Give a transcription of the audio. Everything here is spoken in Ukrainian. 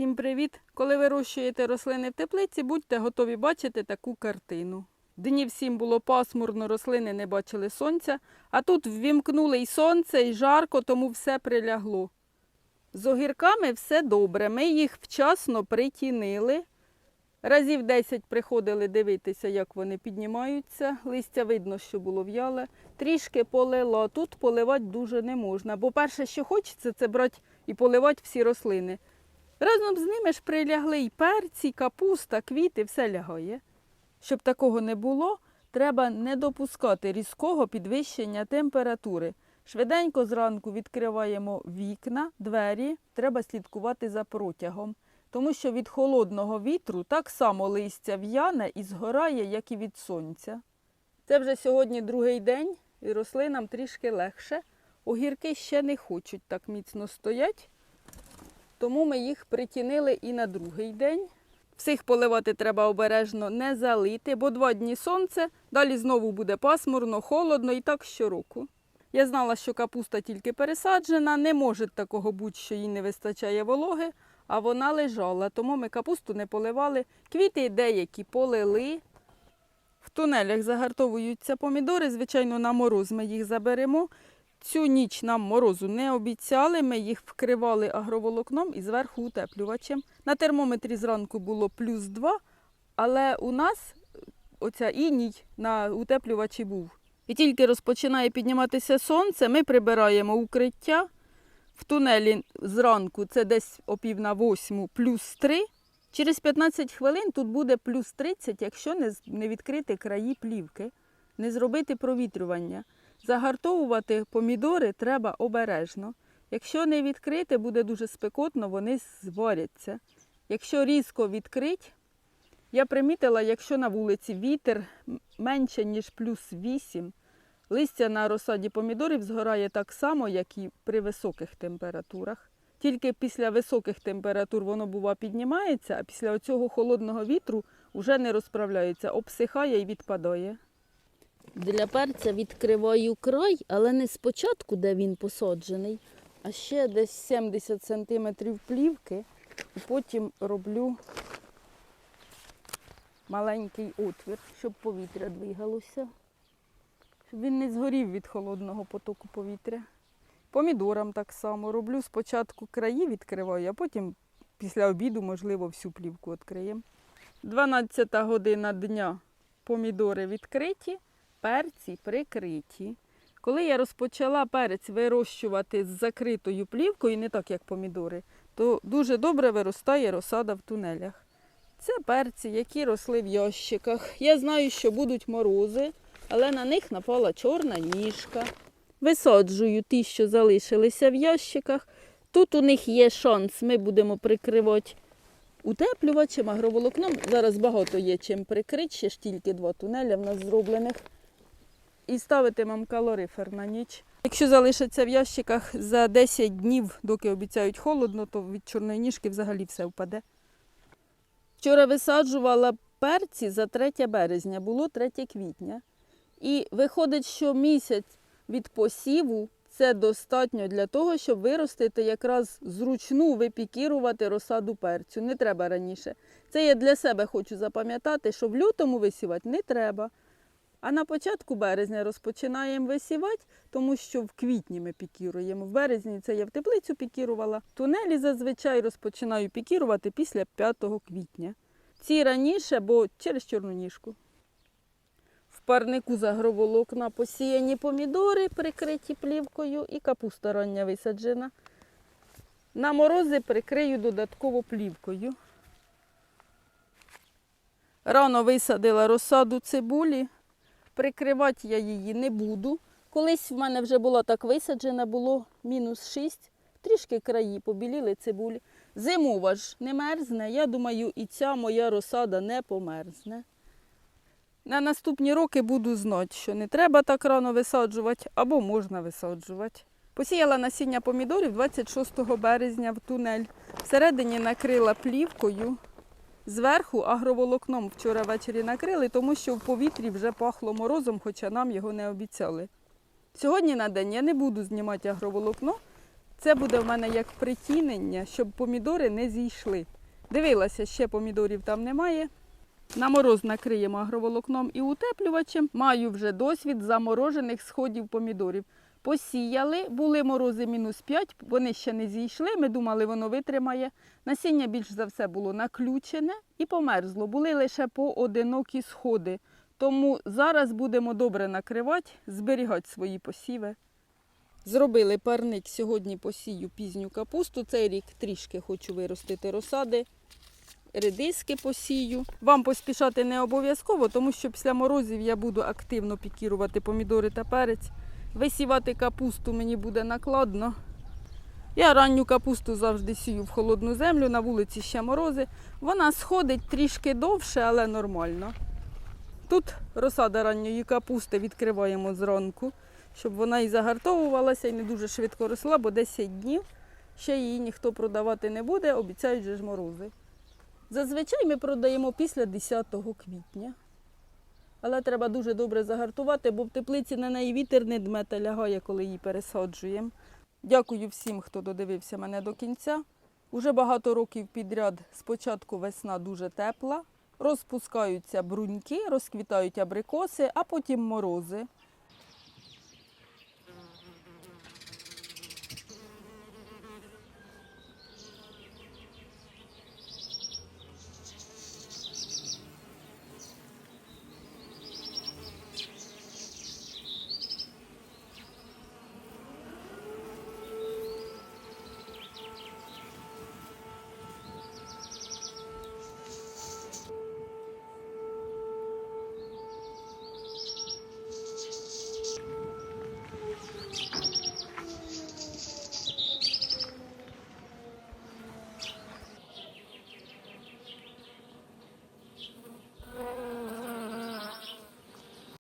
Всім привіт! Коли вирощуєте рослини в теплиці, будьте готові бачити таку картину. Днів сім було пасмурно, рослини не бачили сонця, а тут ввімкнули й сонце, і жарко, тому все прилягло. З огірками все добре, ми їх вчасно притінили. Разів 10 приходили дивитися, як вони піднімаються. Листя видно, що було в'яле. Трішки полила. Тут поливати дуже не можна, бо перше, що хочеться, це брати і поливати всі рослини. Разом з ними ж прилягли і перці, капуста, квіти, все лягає. Щоб такого не було, треба не допускати різкого підвищення температури. Швиденько зранку відкриваємо вікна, двері, треба слідкувати за протягом, тому що від холодного вітру так само листя в'яне і згорає, як і від сонця. Це вже сьогодні другий день, і рослинам трішки легше. Огірки ще не хочуть так міцно стоять, тому ми їх притінили і на другий день. Всіх поливати треба обережно не залити, бо два дні сонце, далі знову буде пасмурно, холодно і так щороку. Я знала, що капуста тільки пересаджена, не може такого бути, що їй не вистачає вологи, а вона лежала, тому ми капусту не поливали. Квіти деякі полили. В тунелях загартовуються помідори, звичайно, на мороз ми їх заберемо. Цю ніч нам морозу не обіцяли, ми їх вкривали агроволокном і зверху утеплювачем. На термометрі зранку було плюс 2, але у нас оця іній на утеплювачі був. І тільки розпочинає підніматися сонце, ми прибираємо укриття. В тунелі зранку це десь о пів на восьму плюс 3. Через 15 хвилин тут буде плюс 30, якщо не відкрити краї плівки, не зробити провітрювання. Загартовувати помідори треба обережно. Якщо не відкрити, буде дуже спекотно, вони зваряться. Якщо різко відкрить, я примітила, якщо на вулиці вітер менше, ніж плюс 8, листя на розсаді помідорів згорає так само, як і при високих температурах. Тільки після високих температур воно бува піднімається, а після цього холодного вітру вже не розправляється, обсихає і відпадає. Для перця відкриваю край, але не спочатку, де він посаджений, А ще десь 70 см плівки, і потім роблю маленький отвір, щоб повітря двигалося, щоб він не згорів від холодного потоку повітря. Помідорам так само. Роблю спочатку краї відкриваю, а потім після обіду, можливо, всю плівку відкриємо. 12 година дня. Помідори відкриті, перці прикриті. Коли я розпочала перець вирощувати з закритою плівкою, не так як помідори, то дуже добре виростає розсада в тунелях. Це перці, які росли в ящиках. Я знаю, що будуть морози, але на них напала чорна ніжка. Висаджую ті, що залишилися в ящиках. Тут у них є шанс, ми будемо прикривати утеплювачем, агроволокном. Зараз багато є чим прикрити, ще ж тільки два тунеля в нас зроблених і ставитимемо калорифер на ніч. Якщо залишиться в ящиках за 10 днів, доки обіцяють холодно, то від чорної ніжки взагалі все впаде. Вчора висаджувала перці за 3 березня, було 3 квітня. І виходить, що місяць від посіву це достатньо для того, щоб виростити якраз зручну випікірувати розсаду перцю. Не треба раніше. Це я для себе хочу запам'ятати, що в лютому висівати не треба. А на початку березня розпочинаємо висівати, тому що в квітні ми пікіруємо. В березні це я в теплицю пікірувала. Тунелі зазвичай розпочинаю пікірувати після 5 квітня. Ці раніше, бо через чорну ніжку. В парнику з агроволокна посіяні помідори, прикриті плівкою, і капуста рання висаджена. На морози прикрию додатково плівкою. Рано висадила розсаду цибулі. Прикривати я її не буду. Колись в мене вже була так висаджена, було мінус 6, трішки краї побіліли цибулі. Зимова ж не мерзне. Я думаю, і ця моя розсада не померзне. На наступні роки буду знати, що не треба так рано висаджувати або можна висаджувати. Посіяла насіння помідорів 26 березня в тунель. Всередині накрила плівкою. Зверху агроволокном вчора ввечері накрили, тому що в повітрі вже пахло морозом, хоча нам його не обіцяли. Сьогодні на день я не буду знімати агроволокно, Це буде в мене як притінення, щоб помідори не зійшли. Дивилася, ще помідорів там немає. На мороз накриємо агроволокном і утеплювачем. Маю вже досвід заморожених сходів помідорів. Посіяли, були морози мінус 5, вони ще не зійшли. Ми думали, воно витримає. Насіння більш за все було наключене і померзло. Були лише поодинокі сходи. Тому зараз будемо добре накривати, зберігати свої посіви. Зробили парник, сьогодні посію пізню капусту. Цей рік трішки хочу виростити розсади, редиски посію. Вам поспішати не обов'язково, тому що після морозів я буду активно пікірувати помідори та перець. Висівати капусту мені буде накладно. Я ранню капусту завжди сію в холодну землю, на вулиці ще морози. Вона сходить трішки довше, але нормально. Тут розсада ранньої капусти відкриваємо зранку, щоб вона і загартовувалася, і не дуже швидко росла, бо 10 днів ще її ніхто продавати не буде, обіцяють же ж морози. Зазвичай ми продаємо після 10 квітня. Але треба дуже добре загартувати, бо в теплиці на неї вітер не дме та лягає, коли її пересаджуємо. Дякую всім, хто додивився мене до кінця. Уже багато років підряд спочатку весна дуже тепла, розпускаються бруньки, розквітають абрикоси, а потім морози.